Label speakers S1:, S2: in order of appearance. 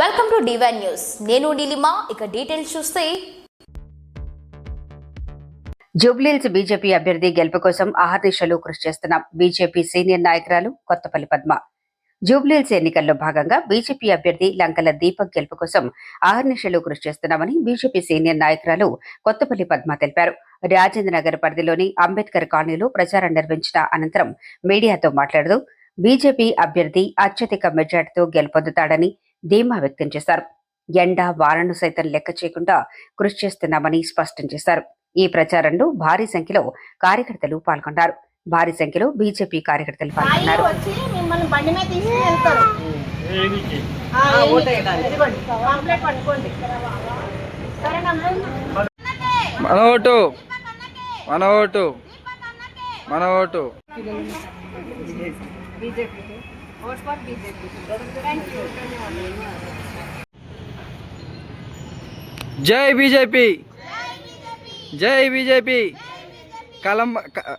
S1: Welcome to divine news నేను నీలిమా ఇక details చూస్తే.
S2: జూబ్లీహిల్స్ బీజేపీ అభ్యర్థి గెలుపు కోసం ఆహర్నిశలు కృషి చేస్తున్న బీజేపీ సీనియర్ నాయకురాలు కొత్తపల్లి పద్మ. జూబ్లీహిల్స్ ఎన్నికల్లో భాగంగా బీజేపీ అభ్యర్థి లంకల దీపక్ గెలుపు కోసం ఆహర్నిశలు కృషి చేస్తున్నామని బీజేపీ సీనియర్ నాయకురాలు కొత్తపల్లి పద్మ తెలిపారు. రాజేంద్ర నగర్ పరిధిలోని అంబేద్కర్ కాలనీలో ప్రచారం నిర్వహించిన అనంతరం మీడియాతో మాట్లాడుతూ బీజేపీ అభ్యర్థి అత్యధిక మెజార్టీతో గెలుపొందుతాడని ధీమా వ్యక్తం చేశారు. ఎండ వారను సైతం లెక్క చేయకుండా కృషి చేస్తున్నామని స్పష్టం చేశారు. ఈ ప్రచారంలో భారీ సంఖ్యలో కార్యకర్తలు పాల్గొన్నారు. భారీ సంఖ్యలో బీజేపీ కార్యకర్తలు పాల్గొన్నారు.
S3: మన ఓటు. మన ఓటు. మన ఓటు. జై బీజేపీ. జై బీజేపీ. కలం ఒక-